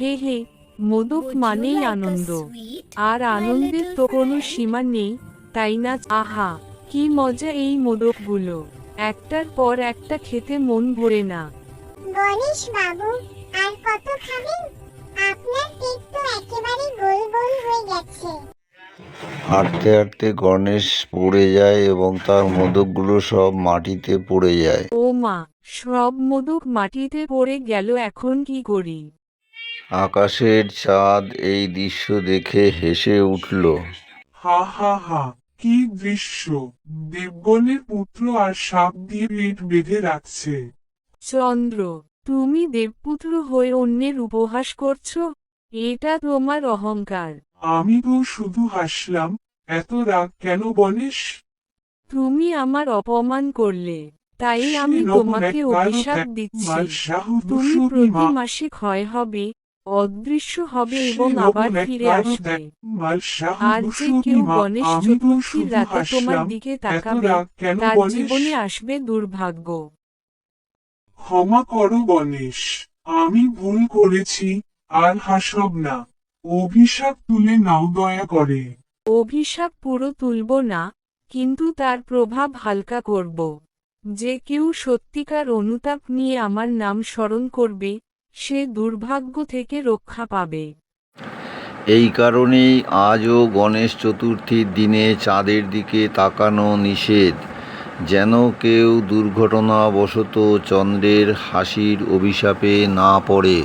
হে হে মোদক মানেই আনন্দ। আর আনন্দের তো কোনো সীমা নেই তাই না? আহা কি মজা এই মোদকগুলো একটার পর একটা খেতে মন ভরে না। গণেশ বাবু আর কত খাবেন আপনার পেট তো একেবারে গোল গোল হয়ে গেছে। হাঁটতে হাঁটতে গণেশ পড়ে যায় এবং তার মোদকগুলো সব মাটিতে পড়ে যায়। ও মা সব মোদক মাটিতে পড়ে গেল এখন কি করি? আকাশের চাঁদ এই দৃশ্য দেখে হেসে উঠল। হা হা হা কি দৃশ্য। দেবগণের পুত্র আর সাপ দিয়ে পেট বেঁধে রাখছে। চন্দ্র তুমি দেবপুত্র হয়ে অন্যের উপহাস করছ? এটা তোমার অহংকার। আমি তো শুধু হাসলাম এত রাগ কেন গণেশ তুমি আমার অপমান করলে তাই আমি তোমাকে অভিশাপ দিচ্ছি। শাহু তুমি প্রতি মাসে ক্ষয় হবে অদৃশ্য হবে এবং আবার ফিরে আসবে। আর যে কেউ গণেশ চতুর্থীর রাতে তোমার দিকে তাকাবে তার জীবনে আসবে দুর্ভাগ্য। ক্ষমা করো গণেশ আমি ভুল করেছি আর হাসব না। অভিশাপ তুলে নাও দয়া করে। অভিশাপ পুরো তুলব না কিন্তু তার প্রভাব হালকা করব। যে কেউ সত্যিকার অনুতাপ নিয়ে আমার নাম স্মরণ করবে সে দুর্ভাগ্য থেকে রক্ষা পাবে। এই কারণেই আজও গণেশ চতুর্থীর দিনে চাঁদের দিকে তাকানো নিষেধ, যেন কেউ দুর্ঘটনাবশত চন্দ্রের হাসির অভিশাপে না পড়ে।